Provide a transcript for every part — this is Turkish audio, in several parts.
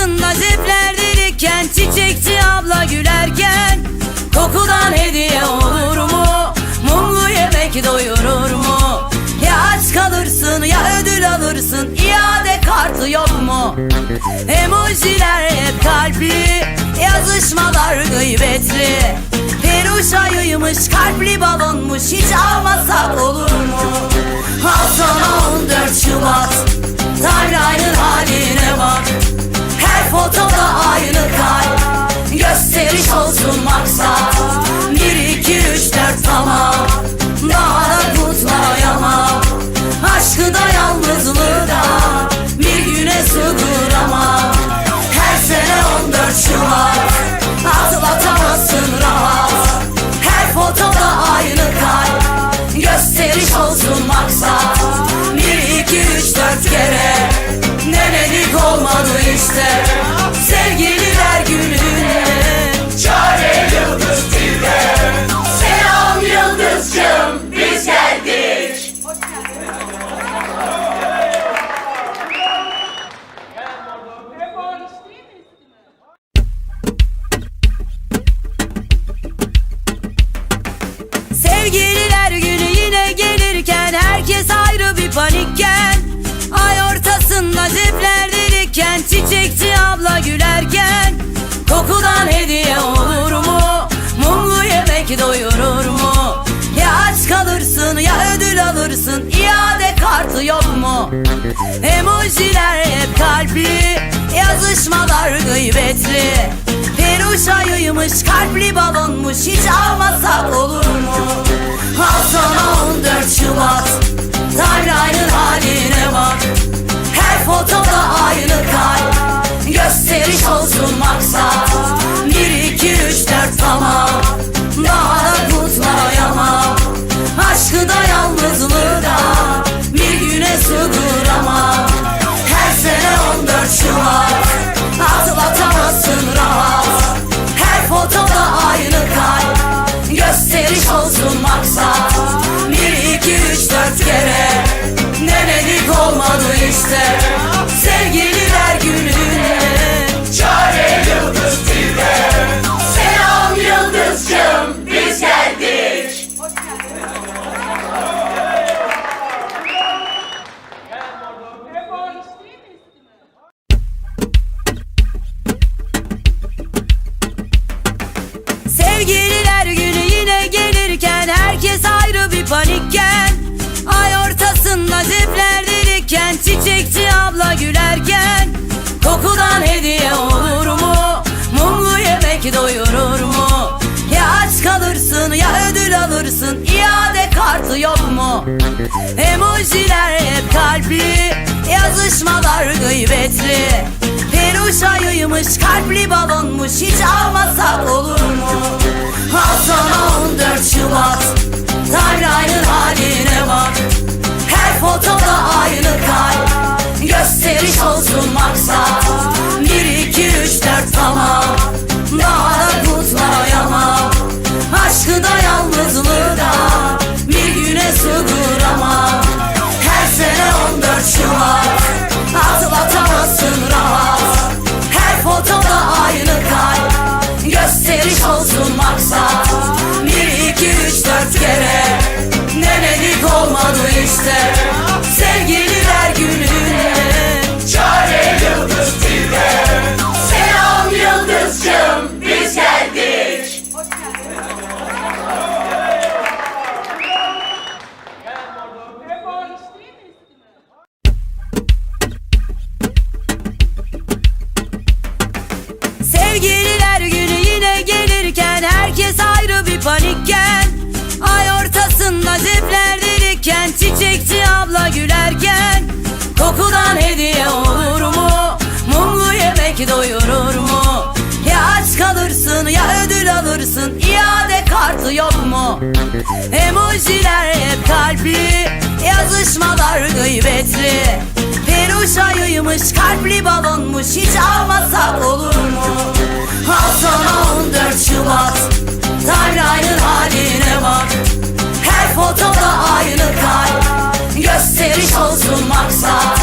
ortasında cepler delikken Çiçekçi abla gülerken Kokudan hediye olur mu? Mumlu yemek doyurur mu? Ya aç kalırsın ya ödül alırsın İade kartı yok mu? Emojiler hep kalpli Yazışmalar gıybetli Peruşayıymış kalpli balonmuş Hiç almasak olur mu? Al sana 14 Şubat myself gülerken Kokudan hediye olur mu? Mumlu yemek doyurur mu? Ya aç kalırsın ya ödül alırsın İade kartı yok mu? Emojiler hep kalpli Yazışmalar gıybetli Peruşayıymış kalpli balonmuş Hiç almasak olur mu? Al sana 14 Şubat Timeline'ın haline Çiçekçi abla gülerken Kokudan hediye olur mu? Mumlu yemek doyurur mu? Ya aç kalırsın ya ödül alırsın İade kartı yok mu? Emojiler hep kalpli Yazışmalar gıybetli Peruşayıymış kalpli balonmuş Hiç almasak olur mu? İşte Sevgililer gününe. Çare Yıldız TV'de Selam Yıldız'cığım biz geldik. Sevgililer günü yine gelirken Herkes ayrı bir panikken Çiçekçi abla gülerken Kokudan hediye olur mu? Mumlu yemek doyurur mu? Ya aç kalırsın ya ödül alırsın İade kartı yok mu? Emojiler hep kalpli Yazışmalar gıybetli Peruşayıymış kalpli balonmuş Hiç almasak olur mu? Al sana 14 Şubat Timeline'ın haline bak Fotoda aynı kalp Gösteriş olsun maksat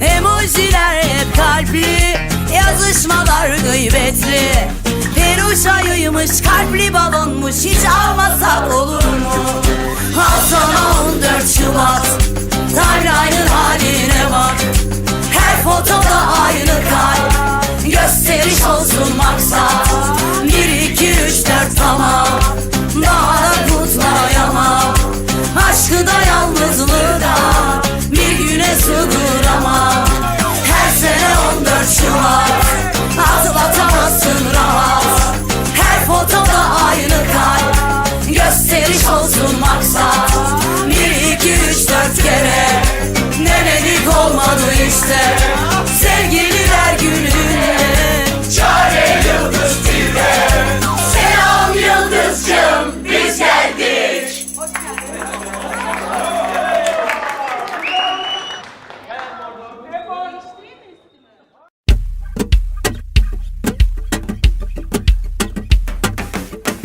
Emojiler hep kalpli Yazışmalar gıybetli. Peruş ayıymış kalpli balonmuş Hiç almasak olur işte. Sevgililer gününde Çare Yıldız TV'de Selam Yıldız'cığım biz geldik.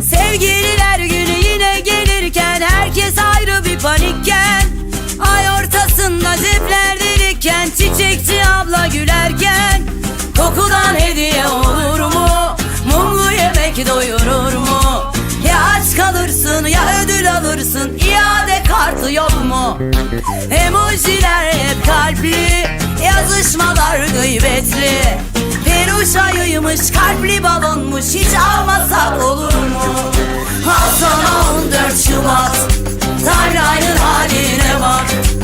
Sevgililer günü yine gelirken Herkes ayrı bir panikken. Ay ortasında cepler delikken Çiçekçi abla gülerken Kokudan hediye olur mu? Mumlu yemek doyurur mu? Ya aç kalırsın ya ödül alırsın İade kartı yok mu? Emojiler hep kalpli Yazışmalar gıybetli Peruş ayıymış kalpli balonmuş Hiç almasak olur mu? Al sana 14 Şubat Timeline'ın haline bak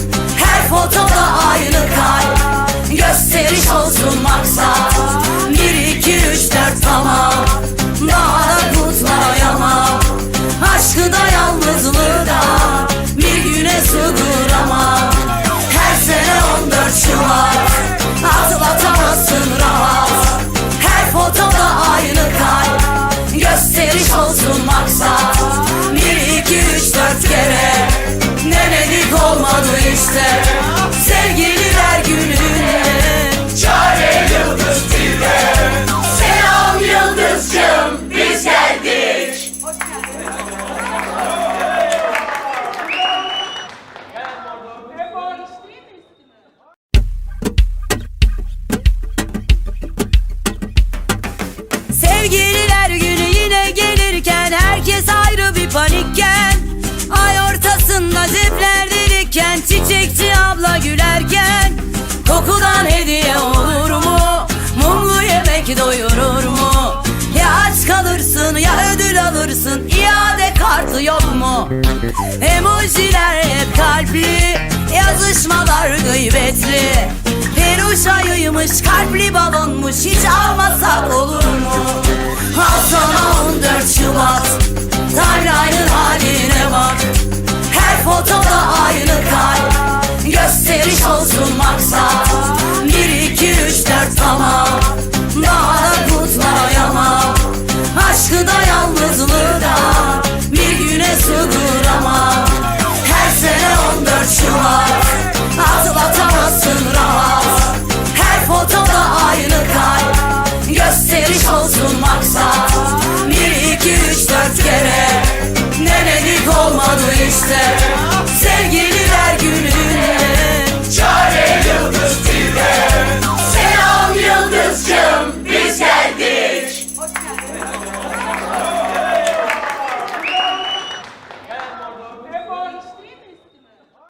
myself Kokudan hediye olur mu? Mumlu yemek doyurur mu? Ya aç kalırsın ya ödül alırsın İade kartı yok mu? Emojiler hep kalpli Yazışmalar gıybetli Peruş ayıymış kalpli balonmuş Hiç almasak olur mu? Al sana 14 Şubat Timeline'ın haline bak Her fotoda aynı kalp Gösteriş olsun maksat